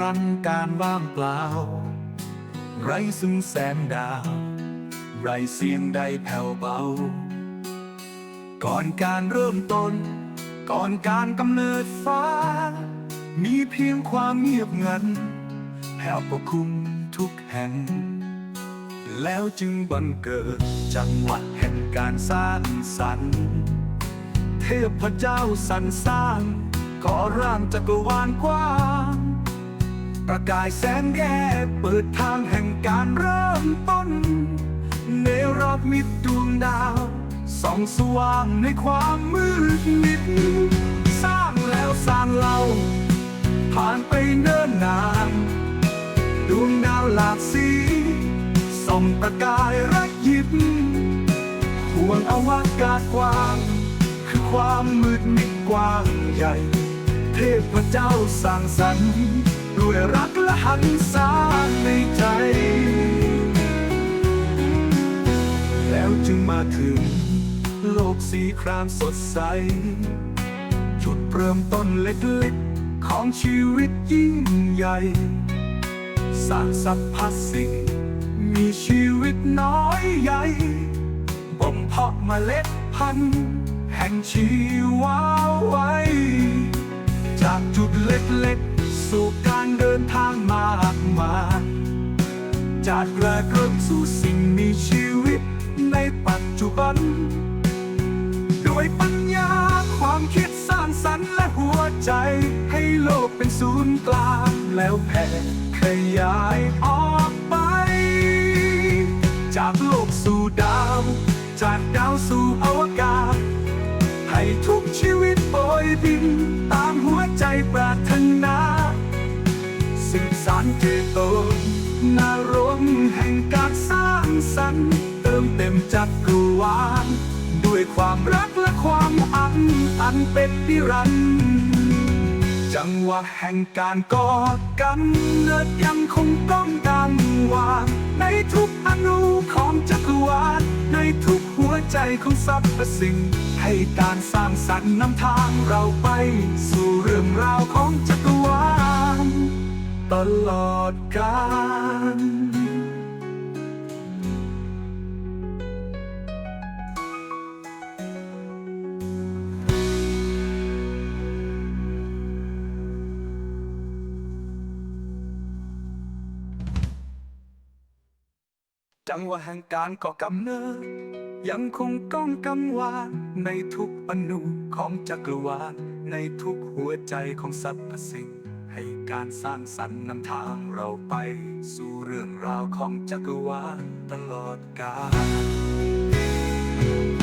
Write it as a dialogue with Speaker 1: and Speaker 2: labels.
Speaker 1: รันการว่างเปล่า ไรซึ่งแสงดาว ไรเสียงใดแผ่วเบา ก่อนการเริ่มต้น ก่อนการกำเนิดฟ้า มีเพียงความเงียบงัน แผ่วปกคลุมทุกแห่ง แล้วจึงบังเกิดจังหวะแห่งการสร้างสรรค์เทพเจ้าสรรสร้างก่อร่างจักรวาลกว้าง ประกายแสงแย่เปิดทางแห่งการเริ่มต้นเนรอบมิตดวงดาวส่องสว่างในความมืดมิด สร้างแล้วสร้างเราผ่านไปเนิ่นนาน ดวงดาวหลากสีส่องประกายรักยิบห่วงอวกาศกว้าง คือความมืดมิดกว้างใหญ่ เทพเจ้าสร้างสรรค์ ด้วยรักและหันษาในใจ แล้วจึงมาถึง โลกสีครามสดใส จุดเริ่มต้นเล็กๆ ของชีวิตยิ่งใหญ่สร้างสรรพสิ่ง มีชีวิตน้อยใหญ่บ่มเพาะเมล็ดพันธุ์แห่งชีวาไว้ จากจุดเล็กๆสู่ เดินทางมากมายจากแรกเริ่มสู่สิ่งมีชีวิตในปัจจุบัน ด้วยปัญญาความคิดสร้างสรรค์และหัวใจ ให้โลกเป็นศูนย์กลางแล้วแผ่ขยายออกไป จากโลกสู่ดาว จากดาวสู่อวกาศ ให้ทุกชีวิตโบยบินต เติมเต็มจักรวาลด้วยความรักและความอัน อันเป็นนิรันดร์จังหวะแห่งการก่อกำเนิดยังคงต้องดังวานในทุกอนุของจักรวาลในทุกหัวใจของสรรพสิ่ง ให้การสร้างสรรค์นำทางเราไป สู่เรื่องราวของจักรวาลตลอดกาล จังหวะแห่งการก่อกำเนิด ยังคงก้องกังวานในทุกอนุของจักรวาล ในทุกหัวใจของสรรพสิ่ง ให้การสร้างสรรค์นำทางเราไป สู่เรื่องราวของจักรวาลตลอดกาล